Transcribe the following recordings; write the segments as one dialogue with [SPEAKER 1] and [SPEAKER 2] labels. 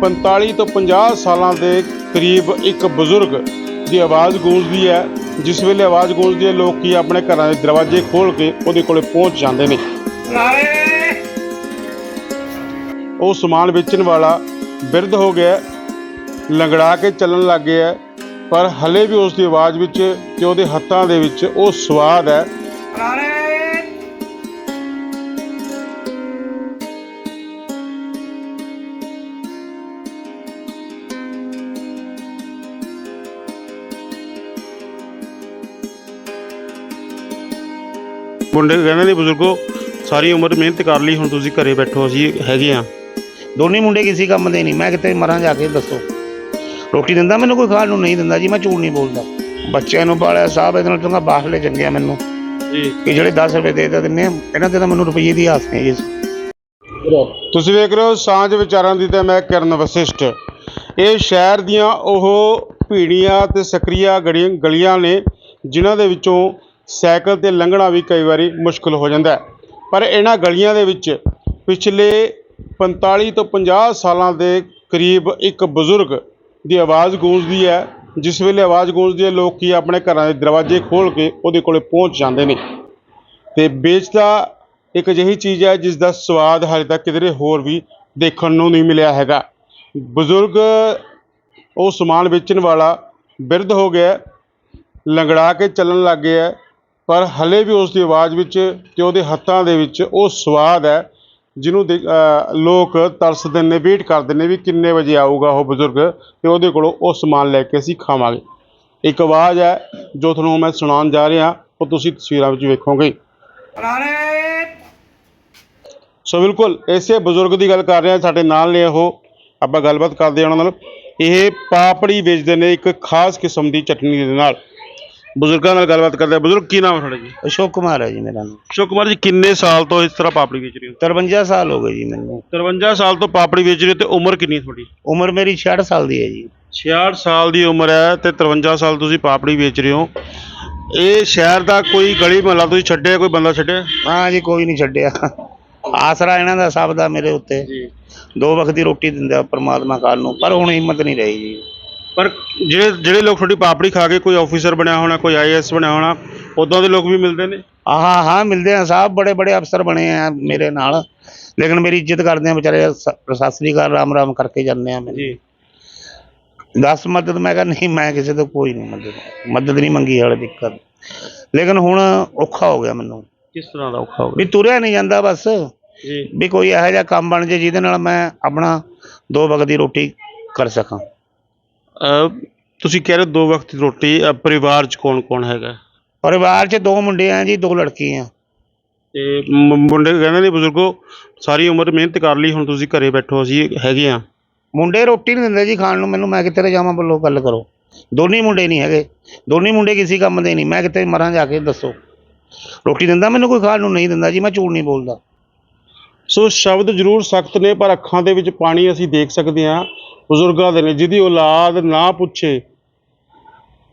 [SPEAKER 1] 45 ਤੋਂ 50 ਸਾਲਾਂ ਦੇ ਕਰੀਬ ਇੱਕ ਬਜ਼ੁਰਗ ਦੀ ਆਵਾਜ਼ ਗੂੰਜਦੀ ਹੈ, ਜਿਸ ਵੇਲੇ ਆਵਾਜ਼ ਗੂੰਜਦੀ ਹੈ, ਲੋਕ ਕੀ ਆਪਣੇ ਘਰਾਂ ਦੇ ਦਰਵਾਜ਼ੇ ਖੋਲ੍ਹ ਕੇ ਉਹਦੇ ਕੋਲੇ ਪਹੁੰਚ ਜਾਂਦੇ ਨੇ। ਉਹ ਸਮਾਨ ਵੇਚਣ ਵਾਲਾ ਬਿਰਧ ਹੋ ਗਿਆ ਲੰਗੜਾ ਕੇ ਚੱਲਣ ਲੱਗ ਗਿਆ ਪਰ ਹਲੇ ਵੀ ਉਸ ਦੀ ਆਵਾਜ਼ ਵਿੱਚ ਤੇ ਉਹਦੇ ਹੱਥਾਂ ਦੇ ਵਿੱਚ ਉਹ ਸਵਾਦ ਹੈ। ਮੁੰਡੇ ਕਹਿੰਦੇ ਨੇ ਬਜ਼ੁਰਗੋ ਸਾਰੀ ਉਮਰ ਮਿਹਨਤ ਕਰ ਲਈ ਹੁਣ ਤੁਸੀਂ ਘਰੇ ਬੈਠੋ ਅਸੀਂ ਹੈਗੇ ਆ
[SPEAKER 2] ਦੋਨੇ ਮੁੰਡੇ ਕਿਸੇ ਕੰਮ ਦੇ ਨਹੀਂ ਮੈਂ ਕਿਤੇ ਮਰਾਂ ਜਾ ਕੇ ਦੱਸੋ। ਰੋਟੀ ਦਿੰਦਾ ਮੈਨੂੰ ਕੋਈ ਖਾਣ ਨੂੰ ਨਹੀਂ ਦਿੰਦਾ ਜੀ ਮੈਂ ਝੂਠ ਨਹੀਂ ਬੋਲਦਾ। ਬੱਚਿਆਂ ਨੂੰ ਪਾਲਿਆ ਸਾਹਿਬ ਨਾਲ ਚੰਗਾ ਬਾਹਰਲੇ ਚੰਗੇ ਆ ਮੈਨੂੰ।
[SPEAKER 1] ਜੀ।
[SPEAKER 2] ਕਿ ਜਿਹੜੇ 10 ਰੁਪਏ ਦੇ ਦਿੰਦੇ ਆ ਇਹਨਾਂ ਤੇ ਤਾਂ ਮੈਨੂੰ ਰੁਪਈਏ ਦੀ ਆਸ ਨਹੀਂ ਜੀ
[SPEAKER 1] ਤੁਸੀਂ ਵੇਖ ਰਹੇ ਹੋ ਸਾਂਝ ਵਿਚਾਰਾਂ ਦੀ ਤੇ ਮੈਂ ਕਿਰਨ ਵਸਿਸ਼ਟ। ਇਹ ਸ਼ਹਿਰ ਦੀਆਂ ਉਹ ਭੀੜੀਆਂ ਤੇ ਸਕਰੀਆ ਗਲੀਆਂ ਨੇ ਜਿਨ੍ਹਾਂ ਦੇ ਵਿੱਚੋਂ ਸਾਈਕਲ ਤੇ ਲੰਘਣਾ ਵੀ ਕਈ ਵਾਰੀ ਮੁਸ਼ਕਲ ਹੋ ਜਾਂਦਾ ਪਰ ਇਹਨਾਂ ਗਲੀਆਂ ਦੇ ਵਿੱਚ ਪਿਛਲੇ 45 ਤੋਂ 50 ਸਾਲਾਂ ਦੇ ਕਰੀਬ ਇੱਕ ਬਜ਼ੁਰਗ ਦੀ ਆਵਾਜ਼ ਗੂੰਜਦੀ ਹੈ, ਜਿਸ ਵੇਲੇ ਆਵਾਜ਼ ਗੂੰਜਦੀ ਹੈ, ਲੋਕ ਕੀ ਆਪਣੇ ਘਰਾਂ ਦੇ ਦਰਵਾਜ਼ੇ ਖੋਲ੍ਹ ਕੇ ਉਹਦੇ ਕੋਲੇ ਪਹੁੰਚ ਜਾਂਦੇ ਨੇ। ਤੇ ਵੇਚਦਾ ਇੱਕ ਅਜਿਹੀ ਚੀਜ਼ ਹੈ, ਜਿਸ ਦਾ ਸਵਾਦ ਹਾਲੇ ਤੱਕ ਕਿਧਰੇ ਹੋਰ ਵੀ ਦੇਖਣ ਨੂੰ ਨਹੀਂ ਮਿਲਿਆ ਹੈਗਾ। ਬਜ਼ੁਰਗ ਉਹ ਸਮਾਨ ਵੇਚਣ ਵਾਲਾ ਬਿਰਧ ਹੋ ਗਿਆ, ਲੰਗੜਾ ਕੇ ਚੱਲਣ ਲੱਗ ਗਿਆ ਪਰ ਹਲੇ ਵੀ ਉਸ ਦੀ ਆਵਾਜ਼ ਵਿੱਚ ਤੇ ਉਹਦੇ ਹੱਥਾਂ ਦੇ ਵਿੱਚ ਉਹ ਸਵਾਦ ਹੈ ਜਿਹਨੂੰ ਲੋਕ ਤਰਸਦੇ ਨੇ ਵੇਟ ਕਰਦੇ ਨੇ ਵੀ ਕਿੰਨੇ ਵਜੇ ਆਊਗਾ ਉਹ ਬਜ਼ੁਰਗ ਤੇ ਉਹਦੇ ਕੋਲੋਂ ਉਹ ਸਮਾਨ ਲੈ ਕੇ ਅਸੀਂ ਖਾਵਾਂਗੇ। ਇੱਕ ਆਵਾਜ਼ ਹੈ ਜੋ ਤੁਹਾਨੂੰ ਮੈਂ ਸੁਣਾਉਣ ਜਾ ਰਿਹਾ ਉਹ ਤੁਸੀਂ ਤਸਵੀਰਾਂ ਵਿੱਚ ਵੇਖੋਗੇ। ਸੋ ਬਿਲਕੁਲ ਇਸੇ ਬਜ਼ੁਰਗ ਦੀ ਗੱਲ ਕਰ ਰਹੇ ਹਾਂ ਸਾਡੇ ਨਾਲ ਨੇ ਉਹ। ਆਪਾਂ ਗੱਲਬਾਤ ਕਰਦੇ ਹਾਂ ਉਹਨਾਂ ਨਾਲ। ਇਹ ਪਾਪੜੀ ਵੇਚਦੇ ਨੇ ਇੱਕ ਖਾਸ ਕਿਸਮ ਦੀ ਚਟਨੀ ਦੇ ਨਾਲ। ਬਜ਼ੁਰਗਾਂ ਨਾਲ ਗੱਲਬਾਤ ਕਰਦੇ ਹਾਂ ਬਜ਼ੁਰਗ ਕੀ ਨਾਮ ਹੈ ਤੁਹਾਡਾ ਜੀ?
[SPEAKER 2] ਅਸ਼ੋਕ ਕੁਮਾਰ ਹੈ ਜੀ ਮੇਰਾ ਨਾਮ।
[SPEAKER 1] ਅਸ਼ੋਕ ਕੁਮਾਰ ਜੀ ਕਿੰਨੇ ਸਾਲ ਤੋਂ ਇਸ ਤਰ੍ਹਾਂ ਪਾਪੜੀ ਵੇਚ ਰਹੇ ਹੋ?
[SPEAKER 2] 53 ਸਾਲ ਹੋ ਗਏ ਜੀ ਮੈਨੂੰ।
[SPEAKER 1] 53 ਸਾਲ ਤੋਂ ਪਾਪੜੀ ਵੇਚ ਰਹੇ ਹੋ ਤੇ ਉਮਰ ਕਿੰਨੀ ਹੈ ਤੁਹਾਡੀ?
[SPEAKER 2] ਉਮਰ ਮੇਰੀ 66 ਸਾਲ ਦੀ ਹੈ ਜੀ।
[SPEAKER 1] 66 ਸਾਲ ਦੀ ਉਮਰ ਹੈ ਤੇ 53 ਸਾਲ ਤੁਸੀਂ ਪਾਪੜੀ ਵੇਚ ਰਹੇ ਹੋ। ਇਹ ਸ਼ਹਿਰ ਦਾ ਕੋਈ ਗਲੀ ਮਹੱਲਾ ਤੁਸੀਂ ਛੱਡਿਆ ਕੋਈ ਬੰਦਾ ਛੱਡਿਆ?
[SPEAKER 2] ਹਾਂ ਜੀ ਕੋਈ ਨਹੀਂ ਛੱਡਿਆ। ਆਸਰਾ ਇਹਨਾਂ ਦਾ ਸਭ ਦਾ ਮੇਰੇ ਉੱਤੇ।
[SPEAKER 1] ਜੀ।
[SPEAKER 2] ਦੋ ਵਕਤ ਦੀ ਰੋਟੀ ਦਿੰਦਾ ਪ੍ਰਮਾਤਮਾ ਕਾਲ ਨੂੰ ਪਰ ਹੁਣ ਹਿੰਮਤ ਨਹੀਂ ਰਹੀ ਜੀ।
[SPEAKER 1] ਪਰ ਜਿਹੜੇ ਜਿਹੜੇ ਲੋਕ ਤੁਹਾਡੀ ਪਾਪੜੀ ਖਾ ਕੇ ਕੋਈ ਆਫੀਸਰ ਬਣਿਆ ਹੋਣਾ ਕੋਈ ਆਈਐਸ ਬਣਿਆ ਹੋਣਾ ਉਦੋਂ ਦੇ ਲੋਕ ਵੀ ਮਿਲਦੇ ਨੇ?
[SPEAKER 2] ਹਾਂ ਹਾਂ ਮਿਲਦੇ ਆ ਸਾਹਿਬ ਬੜੇ ਬੜੇ ਅਫਸਰ ਬਣੇ ਆ ਮੇਰੇ ਨਾਲ। ਲੇਕਿਨ ਮੇਰੀ ਇੱਜ਼ਤ ਕਰਦੇ ਆ ਵਿਚਾਰੇ ਅਕਾਲ ਰਾਮ ਰਾਮ ਕਰਕੇ ਜਾਂਦੇ ਆ ਮੈਨੂੰ।
[SPEAKER 1] ਜੀ।
[SPEAKER 2] ਦਸ ਮਦਦ ਮੈਂ ਕਿਹਾ ਨਹੀਂ ਮੈਂ ਕਿਸੇ ਤੋਂ ਕੋਈ ਨਹੀਂ ਮਦਦ ਮਦਦ ਨਹੀਂ ਮੰਗੀ ਹਾਲੇ ਦਿੱਕਤ। ਲੇਕਿਨ ਹੁਣ ਔਖਾ ਹੋ ਗਿਆ ਮੈਨੂੰ।
[SPEAKER 1] ਕਿਸ ਤਰ੍ਹਾਂ ਦਾ ਔਖਾ ਹੋ
[SPEAKER 2] ਵੀ ਤੁਰਿਆ ਨਹੀਂ ਜਾਂਦਾ ਬਸ।
[SPEAKER 1] ਗਿਆ ਜੀ।
[SPEAKER 2] ਵੀ ਕੋਈ ਇਹੋ ਜਿਹਾ ਕੰਮ ਬਣ ਜੇ ਜਿਹਦੇ ਨਾਲ ਮੈਂ ਆਪਣਾ ਦੋ ਵਕਤ ਦੀ ਰੋਟੀ ਕਰ ਸਕਾਂ।
[SPEAKER 1] ਤੁਸੀਂ ਕਹਿ ਰਹੇ ਹੋ ਦੋ ਵਕਤ ਦੀ ਰੋਟੀ ਅਹ ਪਰਿਵਾਰ ਚ ਕੌਣ ਕੌਣ ਹੈਗਾ?
[SPEAKER 2] ਪਰਿਵਾਰ 'ਚ ਦੋ ਮੁੰਡੇ ਆ ਜੀ ਦੋ ਲੜਕੀਆਂ।
[SPEAKER 1] ਤੇ ਮ- ਮੁੰਡੇ ਕਹਿੰਦੇ ਨੇ ਬਜ਼ੁਰਗੋ ਸਾਰੀ ਉਮਰ ਮਿਹਨਤ ਕਰ ਲਈ ਹੁਣ ਤੁਸੀਂ ਘਰੇ ਬੈਠੋ ਅਸੀਂ ਹੈਗੇ ਆ।
[SPEAKER 2] ਮੁੰਡੇ ਰੋਟੀ ਨਹੀਂ ਦਿੰਦੇ ਜੀ ਖਾਣ ਨੂੰ ਮੈਨੂੰ ਮੈਂ ਕਿੱਥੇ ਤੇ ਜਾਵਾਂ ਬੋਲੋ ਗੱਲ ਕਰੋ। ਦੋਨੇ ਮੁੰਡੇ ਨਹੀਂ ਹੈਗੇ। ਦੋਨੇ ਮੁੰਡੇ ਕਿਸੇ ਕੰਮ ਦੇ ਨਹੀਂ ਮੈਂ ਕਿਤੇ ਮਰਾਂ ਜਾ ਕੇ ਦੱਸੋ। ਰੋਟੀ ਦਿੰਦਾ ਮੈਨੂੰ ਕੋਈ ਖਾਣ ਨੂੰ ਨਹੀਂ ਦਿੰਦਾ ਜੀ ਮੈਂ ਝੂਠ ਨਹੀਂ ਬੋਲਦਾ।
[SPEAKER 1] ਸੋ ਸ਼ਬਦ ਜ਼ਰੂਰ ਸਖਤ ਨੇ, ਪਰ ਅੱਖਾਂ ਦੇ ਵਿੱਚ ਪਾਣੀ ਅਸੀਂ ਦੇਖ ਸਕਦੇ ਹਾਂ। ਬਜ਼ੁਰਗਾਂ ਦੇ ਨੇ, ਜਿਹਦੀ ਔਲਾਦ ਨਾ ਪੁੱਛੇ,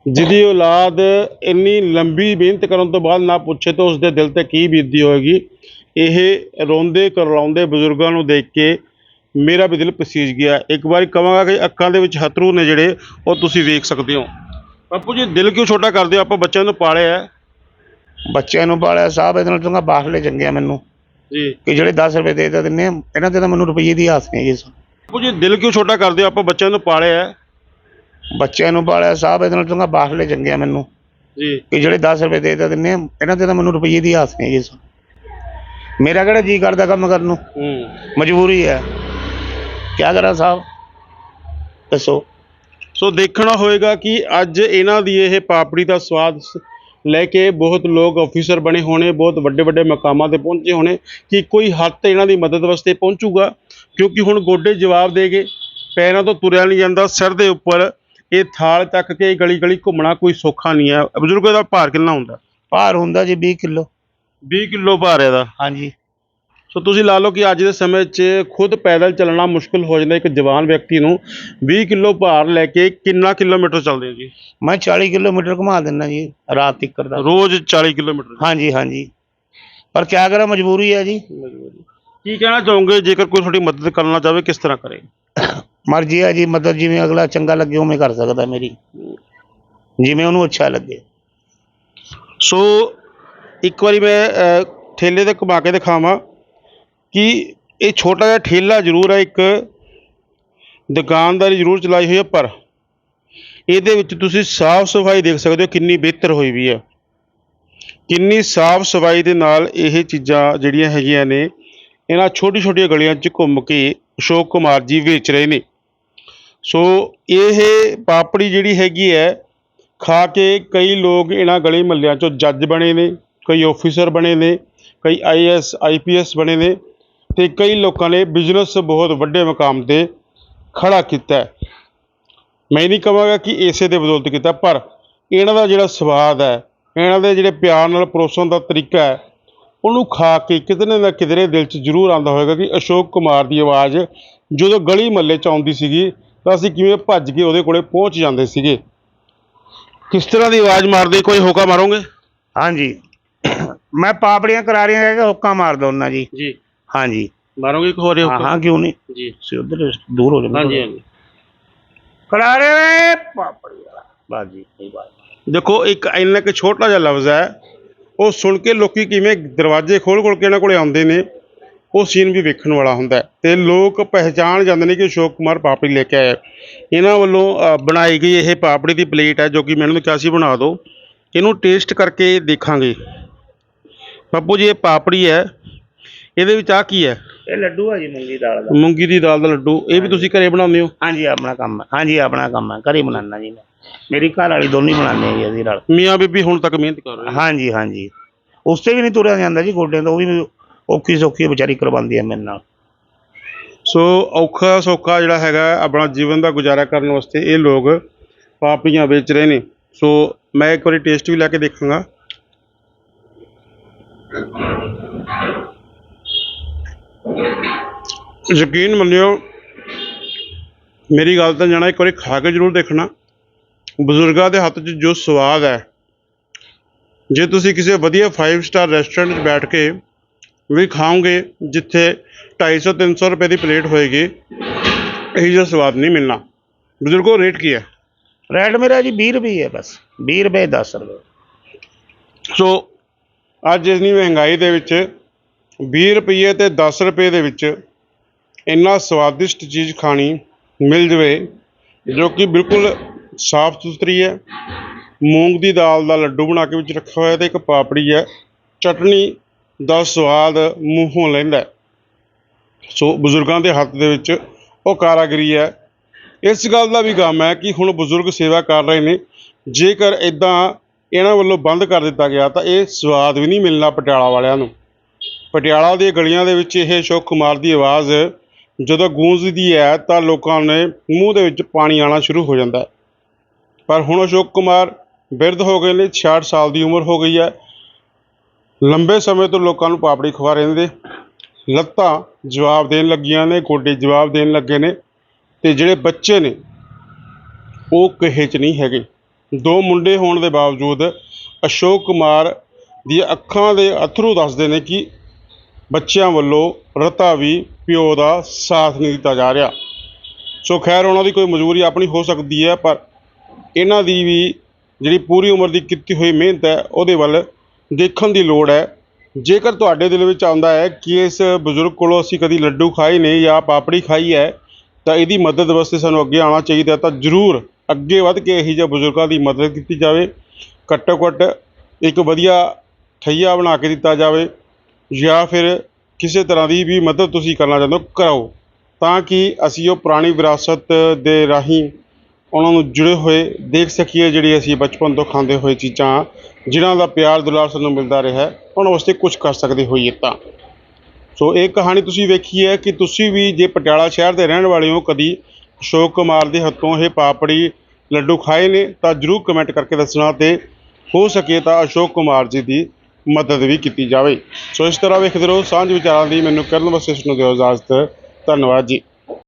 [SPEAKER 1] ਜਿਹਦੀ ਔਲਾਦ ਇੰਨੀ ਲੰਬੀ ਮਿਹਨਤ ਕਰਨ ਤੋਂ ਬਾਅਦ ਨਾ ਪੁੱਛੇ ਤਾਂ ਉਸਦੇ ਦਿਲ ਤੇ ਕੀ ਬੀਤਦੀ ਹੋਏਗੀ ਇਹ ਰੋਂਦੇ ਕਰਲਾਉਂਦੇ ਬਜ਼ੁਰਗਾਂ ਨੂੰ ਦੇਖ ਕੇ ਮੇਰਾ ਵੀ ਦਿਲ ਪਸੀਜ ਗਿਆ। ਇੱਕ ਵਾਰੀ ਕਹਾਂਗਾ ਕਿ ਅੱਖਾਂ ਦੇ ਵਿੱਚ ਹਤਰੂ ਨੇ ਜਿਹੜੇ, ਉਹ ਤੁਸੀਂ ਵੇਖ ਸਕਦੇ ਹੋ। ਬਾਪੂ ਜੀ, ਦਿਲ ਕਿਉਂ ਛੋਟਾ ਕਰਦੇ ਹੋ? ਆਪਾਂ ਬੱਚਿਆਂ ਨੂੰ ਪਾਲਿਆ
[SPEAKER 2] ਬੱਚਿਆਂ ਨੂੰ ਪਾਲਿਆ ਸਾਹਿਬ ਇਹਦੇ ਨਾਲ ਚੰਗਾ ਬਾਹਰਲੇ ਚੰਗੇ ਆ ਮੈਨੂੰ।
[SPEAKER 1] ਜੀ।
[SPEAKER 2] ਕਿ ਜਿਹੜੇ 10 ਰੁਪਏ ਦੇ ਦੇ ਦਿੰਦੇ ਆ ਇਹਨਾਂ ਤੇ ਤਾਂ ਮੈਨੂੰ ਰੁਪਈਏ ਦੀ ਆਸ ਨਹੀਂ ਜੀ
[SPEAKER 1] ਬਾਪੂ ਜੀ ਦਿਲ ਕਿਉਂ ਛੋਟਾ ਕਰਦੇ ਹੋ? ਆਪਾਂ ਬੱਚਿਆਂ ਨੂੰ ਪਾਲਿਆ ਹੈ।
[SPEAKER 2] ਬੱਚਿਆਂ ਨੂੰ ਪਾਲਿਆ ਸਾਹਿਬ ਇਹਦੇ ਨਾਲ ਚੰਗਾ ਬਾਹਰਲੇ ਚੰਗੇ ਆ ਮੈਨੂੰ।
[SPEAKER 1] ਜੀ।
[SPEAKER 2] ਕਿ ਜਿਹੜੇ 10 ਰੁਪਏ ਦੇ ਦੇ ਦਿੰਦੇ ਆ ਇਹਨਾਂ ਤੇ ਤਾਂ ਮੈਨੂੰ ਰੁਪਈਏ ਦੀ ਆਸ ਨਹੀਂ ਜੀ ਮੇਰਾ ਕਿਹੜਾ ਜੀ ਕਰਦਾ ਕੰਮ ਕਰਨ ਨੂੰ?
[SPEAKER 1] ਹੂੰ।
[SPEAKER 2] ਮਜਬੂਰੀ ਹੈ। ਕੀ ਕਰਾਂ ਸਾਹਿਬ ਦੱਸੋ।
[SPEAKER 1] ਸੋ ਦੇਖਣਾ ਹੋਏਗਾ ਕਿ ਅੱਜ ਇਹਨਾਂ ਦੀ ਇਹ ਪਾਪੜੀ ਦਾ ਸਵਾਦ ਸ- ਲੈ ਕੇ ਬਹੁਤ ਲੋਕ ਅਫੀਸਰ ਬਣੇ ਹੋਣੇ ਬਹੁਤ ਵੱਡੇ ਵੱਡੇ ਮਕਾਮਾਂ ਤੇ ਪਹੁੰਚੇ ਹੋਣੇ ਕਿ ਕੋਈ ਹੱਥ ਇਹਨਾਂ ਦੀ ਮਦਦ ਵਾਸਤੇ ਪਹੁੰਚੂਗਾ। ਕਿਉਂਕਿ ਹੁਣ ਗੋਡੇ ਜਵਾਬ ਦੇ ਗਏ ਪੈਰਾਂ ਤੋਂ ਤੁਰਿਆ ਨਹੀਂ ਜਾਂਦਾ ਸਿਰ ਦੇ ਉੱਪਰ ਇਹ ਥਾਲ ਚੱਕ ਕੇ ਗਲੀ ਗਲੀ ਘੁੰਮਣਾ ਕੋਈ ਸੌਖਾ ਨਹੀਂ ਹੈ। ਬਜ਼ੁਰਗੋ ਦਾ ਭਾਰ ਕਿੰਨਾ ਹੁੰਦਾ?
[SPEAKER 2] ਭਾਰ ਹੁੰਦਾ ਜੀ 20 ਕਿਲੋ।
[SPEAKER 1] 20 ਕਿਲੋ ਭਾਰ ਇਹਦਾ।
[SPEAKER 2] ਹਾਂਜੀ।
[SPEAKER 1] ਸੋ ਤੁਸੀਂ ਲਾ ਲਓ ਕਿ ਅੱਜ ਦੇ ਸਮੇਂ 'ਚ ਖੁਦ ਪੈਦਲ ਚੱਲਣਾ ਮੁਸ਼ਕਲ ਹੋ ਜਾਂਦਾ ਇੱਕ ਜਵਾਨ ਵਿਅਕਤੀ ਨੂੰ। 20 ਕਿਲੋ ਭਾਰ ਲੈ ਕੇ ਕਿੰਨਾ ਕਿਲੋਮੀਟਰ ਚੱਲਦੇ ਹੋ ਜੀ?
[SPEAKER 2] ਮੈਂ 40 ਕਿਲੋਮੀਟਰ ਘੁਮਾ ਦਿੰਦਾ ਜੀ ਰਾਤ ਤੱਕ ਦਾ।
[SPEAKER 1] ਰੋਜ਼ 40 ਕਿਲੋਮੀਟਰ?
[SPEAKER 2] ਹਾਂਜੀ ਹਾਂਜੀ। ਪਰ ਕੀ ਕਰਾਂ ਮਜਬੂਰੀ ਹੈ ਜੀ।
[SPEAKER 1] ਕੀ ਕਹਿਣਾ ਚਾਹੋਗੇ ਜੇਕਰ ਕੋਈ ਤੁਹਾਡੀ ਮਦਦ ਕਰਨਾ ਚਾਹਵੇ ਕਿਸ ਤਰ੍ਹਾਂ ਕਰੇ?
[SPEAKER 2] ਮਰਜ਼ੀ ਆ ਜੀ ਮਤਲਬ ਜਿਵੇਂ ਅਗਲਾ ਚੰਗਾ ਲੱਗੇ ਉਵੇਂ ਕਰ ਸਕਦਾ ਮੇਰੀ। ਜਿਵੇਂ ਉਹਨੂੰ ਅੱਛਾ ਲੱਗੇ।
[SPEAKER 1] ਸੋ ਇੱਕ ਵਾਰੀ ਮੈਂ ਅ, ਠੇਲੇ ਤੇ ਘੁਮਾ ਕੇ ਦਿਖਾਵਾਂ। ਕਿ ਇਹ ਛੋਟਾ ਜਿਹਾ ਠੇਲਾ ਜ਼ਰੂਰ ਹੈ, ਇੱਕ ਦੁਕਾਨਦਾਰੀ ਜ਼ਰੂਰ ਚਲਾਈ ਹੋਈ ਹੈ, ਪਰ ਇਹਦੇ ਵਿੱਚ ਤੁਸੀਂ ਸਾਫ਼ ਸਫ਼ਾਈ ਦੇਖ ਸਕਦੇ ਹੋ ਕਿੰਨੀ ਬਿਹਤਰ ਹੋਈ ਵੀ ਆ ਕਿੰਨੀ ਸਾਫ਼ ਸਫ਼ਾਈ ਦੇ ਨਾਲ ਇਹ ਚੀਜ਼ਾਂ ਜਿਹੜੀਆਂ ਹੈਗੀਆਂ ਨੇ, ਇਹਨਾਂ ਛੋਟੀ ਛੋਟੀਆਂ ਗਲੀਆਂ 'ਚ ਘੁੰਮ ਕੇ ਅਸ਼ੋਕ ਕੁਮਾਰ ਜੀ ਵੇਚ ਰਹੇ ਨੇ। ਸੋ ਇਹ ਪਾਪੜੀ ਜਿਹੜੀ ਹੈਗੀ ਹੈ, ਖਾ ਕੇ ਕਈ ਲੋਕ ਇਹਨਾਂ ਗਲੀ ਮਹੱਲਿਆਂ 'ਚੋਂ ਜੱਜ ਬਣੇ ਨੇ, ਕਈ ਆਫੀਸਰ ਬਣੇ ਨੇ, ਕਈ ਆਈਐਸ ਆਈਪੀਐਸ ਬਣੇ ਨੇ। ਤੇ ਕਈ ਲੋਕਾਂ ਨੇ ਬਿਜ਼ਨਸ ਬਹੁਤ ਵੱਡੇ ਮਕਾਮ ਤੇ ਖੜਾ ਕੀਤਾ। ਮੈਂ ਨਹੀਂ ਕਹਾਂਗਾ ਕਿ ਇਸੇ ਦੇ ਬਦੌਲਤ ਕੀਤਾ ਪਰ ਇਹਨਾਂ ਦਾ ਜਿਹੜਾ ਸਵਾਦ ਹੈ ਇਹਨਾਂ ਦੇ ਜਿਹੜੇ ਪਿਆਰ ਨਾਲ ਪਰੋਸਣ ਦਾ ਤਰੀਕਾ ਹੈ ਉਹਨੂੰ ਖਾ ਕੇ ਕਿਤੇ ਨਾ ਕਿਤੇ ਦਿਲ 'ਚ ਜ਼ਰੂਰ ਆਉਂਦਾ ਹੋਵੇਗਾ ਕਿ ਅਸ਼ੋਕ ਕੁਮਾਰ ਦੀ ਆਵਾਜ਼ ਜਦੋਂ ਗਲੀ ਮਹੱਲੇ 'ਚ ਆਉਂਦੀ ਸੀਗੀ ਤਾਂ ਅਸੀਂ ਕਿਵੇਂ ਭੱਜ ਕੇ ਉਹਦੇ ਕੋਲੇ ਪਹੁੰਚ ਜਾਂਦੇ ਸੀਗੇ। ਕਿਸ ਤਰ੍ਹਾਂ ਦੀ ਆਵਾਜ਼ ਮਾਰਦੇ ਕੋਈ ਹੋਕਾ ਮਾਰੋਗੇ?
[SPEAKER 2] ਹਾਂਜੀ। ਮੈਂ ਪਾਪੜੀਆਂ ਕਰਾਰੀਆਂ ਕਹਿ ਕੇ ਹੁੱਕਾ ਮਾਰ ਦਉਨਾ ਜੀ।
[SPEAKER 1] ਜੀ।
[SPEAKER 2] ਹਾਂਜੀ।
[SPEAKER 1] ਮਾਰੋਗੇ ਇੱਕ ਹੋਰ
[SPEAKER 2] ਹਾਂ ਹਾਂ ਕਿਉਂ ਨਹੀਂ?
[SPEAKER 1] ਜੀ।
[SPEAKER 2] ਤੁਸੀਂ ਉਧਰ ਦੂਰ ਹੋ ਜਾਓ
[SPEAKER 1] ਹਾਂਜੀ ਹਾਂਜੀ।
[SPEAKER 2] ਕਰਾਰੇ ਵੇ ਪਾਪੜੀਆਂ ਬਸ ਜੀ ਸਹੀ ਬਾਤ।
[SPEAKER 1] ਦੇਖੋ ਇੱਕ ਇੰਨਾ ਕਿ ਛੋਟਾ ਜਿਹਾ ਲਫ਼ਜ਼ ਹੈ ਉਹ ਸੁਣ ਕੇ ਲੋਕੀ ਕਿਵੇਂ ਦਰਵਾਜ਼ੇ ਖੋਲ ਖੋਲ ਕੇ ਇਹਨਾਂ ਕੋਲੇ ਆਉਂਦੇ ਨੇ ਉਹ ਸੀਨ ਵੀ ਵੇਖਣ ਵਾਲਾ ਹੁੰਦਾ ਤੇ ਲੋਕ ਪਹਿਚਾਣ ਜਾਂਦੇ ਨੇ ਕਿ ਅਸ਼ੋਕ ਕੁਮਾਰ ਪਾਪੜੀ ਲੈ ਕੇ ਆਇਆ ਇਹਨਾਂ ਵੱਲੋਂ ਬਣਾਈ ਗਈ ਇਹ ਪਾਪੜੀ ਦੀ ਪਲੇਟ ਹੈ ਜੋ ਕਿ ਮੈਨੂੰ ਤਾਂ ਕਿਹਾ ਸੀ ਬਣਾ ਦਿਓ। ਇਹਨੂੰ ਟੇਸਟ ਕਰਕੇ ਦੇਖਾਂਗੇ। ਬਾਪੂ ਜੀ ਇਹ ਪਾਪੜੀ ਹੈ ਇਹਦੇ ਵਿੱਚ ਆ ਕੀ ਹੈ?
[SPEAKER 2] ਇਹ ਲੱਡੂ ਆ ਜੀ ਮੂੰਗੀ ਦਾਲ ਦਾ।
[SPEAKER 1] ਮੂੰਗੀ ਦੀ ਦਾਲ ਦਾ ਲੱਡੂ। ਇਹ ਵੀ ਤੁਸੀਂ ਘਰੇ ਬਣਾਉਂਦੇ ਹੋ?
[SPEAKER 2] ਹਾਂਜੀ ਆਪਣਾ ਕੰਮ ਹੈ। ਹਾਂਜੀ ਆਪਣਾ ਕੰਮ ਹੈ। ਘਰੇ ਬਣਾਉਣਾ ਜੀ ਮੈਂ। ਮੇਰੀ ਘਰ ਵਾਲੀ ਦੋਨੀ ਬਣਾਉਂਦੇ ਆ ਜੀ ਅਸੀਂ ਰਲ।
[SPEAKER 1] ਮੀਆਂ ਬੀਬੀ ਹੁਣ ਤੱਕ ਮਿਹਨਤ ਕਰ ਰਹੇ
[SPEAKER 2] ਹਾਂਜੀ ਹਾਂਜੀ। ਉਸ ਤੇ ਵੀ ਨਹੀਂ ਤੁਰਿਆ ਜਾਂਦਾ ਜੀ ਗੋਡਿਆਂ ਤੋਂ ਉਹ ਵੀ ਔਖੀ ਸੌਖੀ ਵਿਚਾਰੀ ਕਰਵਾਉਂਦੀ ਹੈ ਮੇਰੇ ਨਾਲ।
[SPEAKER 1] ਸੋ ਔਖਾ ਸੌਖਾ ਜਿਹੜਾ ਹੈਗਾ ਆਪਣਾ ਜੀਵਨ ਦਾ ਗੁਜ਼ਾਰਾ ਕਰਨ ਵਾਸਤੇ ਇਹ ਲੋਕ ਪਾਪੜੀਆਂ ਵੇਚ ਰਹੇ ਨੇ। ਸੋ ਮੈਂ ਇੱਕ ਵਾਰੀ ਟੇਸਟ ਵੀ ਲੈ ਕੇ ਦੇਖਾਂਗਾ। ਯਕੀਨ ਮੰਨਿਓ ਮੇਰੀ ਗੱਲ ਤਾਂ ਜਾਣਾ ਇੱਕ ਵਾਰੀ ਖਾ ਕੇ ਜ਼ਰੂਰ ਦੇਖਣਾ। ਬਜ਼ੁਰਗਾਂ ਦੇ ਹੱਥ 'ਚ ਜੋ ਸਵਾਦ ਹੈ ਜੇ ਤੁਸੀਂ ਕਿਸੇ ਵਧੀਆ 5 ਸਟਾਰ ਰੈਸਟੋਰੈਂਟ 'ਚ ਬੈਠ ਕੇ ਵੀ ਖਾਓਗੇ ਜਿੱਥੇ 250 300 ਰੁਪਏ ਦੀ ਪਲੇਟ ਹੋਏਗੀ ਇਹ ਜਿਹਾ ਸਵਾਦ ਨਹੀਂ ਮਿਲਣਾ। ਬਜ਼ੁਰਗੋ ਰੇਟ ਕੀ ਹੈ?
[SPEAKER 2] ਰੇਟ ਮੇਰਾ ਜੀ 20 ਰੁਪਏ ਹੈ ਬਸ। 20 ਰੁਪਏ 10 ਰੁਪਏ।
[SPEAKER 1] ਸੋ ਅੱਜ ਇਤਨੀ ਮਹਿੰਗਾਈ ਦੇ ਵਿੱਚ 20 ਰੁਪਏ ਤੇ 10 ਰੁਪਏ ਦੇ ਵਿੱਚ ਇੰਨਾ ਸਵਾਦਿਸ਼ਟ ਚੀਜ਼ ਖਾਣੀ ਮਿਲ ਜਵੇ, ਜੋ ਕਿ ਬਿਲਕੁਲ ਸਾਫ਼ ਸੁਥਰੀ ਹੈ। ਮੂੰਗ ਦੀ ਦਾਲ ਦਾ ਲੱਡੂ ਬਣਾ ਕੇ ਵਿੱਚ ਰੱਖਿਆ ਹੋਇਆ ਤੇ ਇੱਕ ਪਾਪੜੀ ਹੈ। ਚਟਣੀ ਦਾ ਸਵਾਦ ਮੂੰਹੋਂ ਲੈਂਦਾ ਸੋ ਬਜ਼ੁਰਗਾਂ ਦੇ ਹੱਥ ਦੇ ਵਿੱਚ ਉਹ ਕਾਰਾਗਰੀ ਹੈ। ਇਸ ਗੱਲ ਦਾ ਵੀ ਗਮ ਹੈ ਕਿ ਹੁਣ ਬਜ਼ੁਰਗ ਸੇਵਾ ਕਰ ਰਹੇ ਨੇ। ਜੇਕਰ ਇਦਾਂ ਇਹਨਾਂ ਵੱਲੋਂ ਬੰਦ ਕਰ ਦਿੱਤਾ ਗਿਆ ਤਾਂ ਇਹ ਸਵਾਦ ਵੀ ਨਹੀਂ ਮਿਲਣਾ ਪਟਿਆਲਾ ਵਾਲਿਆਂ ਨੂੰ। ਪਟਿਆਲਾ ਦੀਆਂ ਗਲੀਆਂ ਦੇ ਵਿੱਚ ਇਹ ਅਸ਼ੋਕ ਕੁਮਾਰ ਦੀ ਆਵਾਜ਼, ਜਦੋਂ ਗੂੰਜਦੀ ਹੈ ਤਾਂ ਲੋਕਾਂ ਨੇ ਮੂੰਹ ਦੇ ਵਿੱਚ ਪਾਣੀ ਆਉਣਾ ਸ਼ੁਰੂ ਹੋ ਜਾਂਦਾ ਪਰ ਹੁਣ ਅਸ਼ੋਕ ਕੁਮਾਰ ਬਿਰਧ ਹੋ ਗਏ ਨੇ 66 ਸਾਲ ਦੀ ਉਮਰ ਹੋ ਗਈ ਹੈ। ਲੰਬੇ ਸਮੇਂ ਤੋਂ ਲੋਕਾਂ ਨੂੰ ਪਾਪੜੀ ਖਵਾ ਰਹੇ ਨੇ। ਲੱਤਾਂ ਜਵਾਬ ਦੇਣ ਲੱਗੀਆਂ ਨੇ, ਗੋਡੇ ਜਵਾਬ ਦੇਣ ਲੱਗੇ ਨੇ ਤੇ ਜਿਹੜੇ ਬੱਚੇ ਨੇ, ਉਹ ਕਹੇ 'ਚ ਨਹੀਂ ਹੈਗੇ। ਦੋ ਮੁੰਡੇ ਹੋਣ ਦੇ ਬਾਵਜੂਦ ਅਸ਼ੋਕ ਕੁਮਾਰ ਦੀਆਂ ਅੱਖਾਂ ਦੇ ਅਥਰੂ ਦੱਸਦੇ ਨੇ ਕਿ ਬੱਚਿਆਂ ਵੱਲੋਂ ਰਤਾ ਵੀ ਪਿਓ ਦਾ ਸਾਥ ਨਹੀਂ ਦਿੱਤਾ ਜਾ ਰਿਹਾ। ਸੋ ਖੈਰ, ਉਹਨਾਂ ਦੀ ਕੋਈ ਮਜਬੂਰੀ ਆਪਣੀ ਹੋ ਸਕਦੀ ਹੈ, ਪਰ ਇਹਨਾਂ ਦੀ ਵੀ ਜਿਹੜੀ ਪੂਰੀ ਉਮਰ ਦੀ ਕੀਤੀ ਹੋਈ ਮਿਹਨਤ ਹੈ, ਉਹਦੇ ਵੱਲ ਦੇਖਣ ਦੀ ਲੋੜ ਹੈ। ਜੇਕਰ ਤੁਹਾਡੇ ਦਿਲ ਵਿੱਚ ਆਉਂਦਾ ਹੈ ਕਿ ਇਸ ਬਜ਼ੁਰਗ ਕੋਲੋਂ ਅਸੀਂ ਕਦੀ ਲੱਡੂ ਖਾਏ ਨੇ ਜਾਂ ਪਾਪੜੀ ਖਾਈ ਹੈ, ਤਾਂ ਇਹਦੀ ਮਦਦ ਵਾਸਤੇ ਸਾਨੂੰ ਅੱਗੇ ਆਉਣਾ ਚਾਹੀਦਾ ਤਾਂ ਜ਼ਰੂਰ ਅੱਗੇ ਵੱਧ ਕੇ ਇਹੋ ਜਿਹੇ ਬਜ਼ੁਰਗਾਂ ਦੀ ਮਦਦ ਕੀਤੀ ਜਾਵੇ। ਘੱਟੋ ਘੱਟ ਇੱਕ ਵਧੀਆ ਠਈਆ ਬਣਾ ਕੇ ਦਿੱਤਾ ਜਾਵੇ। ਜਾਂ ਫਿਰ ਕਿਸੇ ਤਰ੍ਹਾਂ ਦੀ ਵੀ ਮਦਦ ਤੁਸੀਂ ਕਰਨਾ ਚਾਹੁੰਦੇ ਹੋ ਕਰਾਓ। ਤਾਂ ਕਿ ਅਸੀਂ ਉਹ ਪੁਰਾਣੀ ਵਿਰਾਸਤ ਦੇ ਰਾਹੀਂ ਉਹਨਾਂ ਨੂੰ ਜੁੜੇ ਹੋਏ ਦੇਖ ਸਕੀਏ ਜਿਹੜੀ ਅਸੀਂ ਬਚਪਨ ਤੋਂ ਖਾਂਦੇ ਹੋਏ ਚੀਜ਼ਾਂ ਜਿਨ੍ਹਾਂ ਦਾ ਪਿਆਰ ਦੁਲਾਰ ਸਾਨੂੰ ਮਿਲਦਾ ਰਿਹਾ ਹੈ, ਉਹਨਾਂ ਵਾਸਤੇ ਕੁਝ ਕਰ ਸਕਦੇ ਹੋਈਏ ਤਾਂ। ਸੋ ਇਹ ਕਹਾਣੀ ਤੁਸੀਂ ਵੇਖੀ ਹੈ ਕਿ ਤੁਸੀਂ ਵੀ ਜੇ ਪਟਿਆਲਾ ਸ਼ਹਿਰ ਦੇ ਰਹਿਣ ਵਾਲੇ ਹੋ ਕਦੀ ਅਸ਼ੋਕ ਕੁਮਾਰ ਦੇ ਹੱਥੋਂ ਇਹ ਪਾਪੜੀ ਲੱਡੂ ਖਾਏ ਨੇ ਤਾਂ ਜਰੂਰ ਕਮੈਂਟ ਕਰਕੇ ਦੱਸਣਾ ਤੇ ਹੋ ਸਕੇ ਤਾਂ ਅਸ਼ੋਕ ਕੁਮਾਰ ਜੀ ਦੀ ਮਦਦ ਵੀ ਕੀਤੀ ਜਾਵੇ। ਸੋ ਇਸ ਤਰ੍ਹਾਂ ਵੇਖਦੇ ਰਹੋ, ਸਾਂਝ ਵਿਚਾਰਾਂ ਦੀ ਮੈਨੂੰ ਕਰਨ ਵਸਿਸ਼ ਨੂੰ ਦਿਓ ਇਜਾਜ਼ਤ। ਧੰਨਵਾਦ ਜੀ।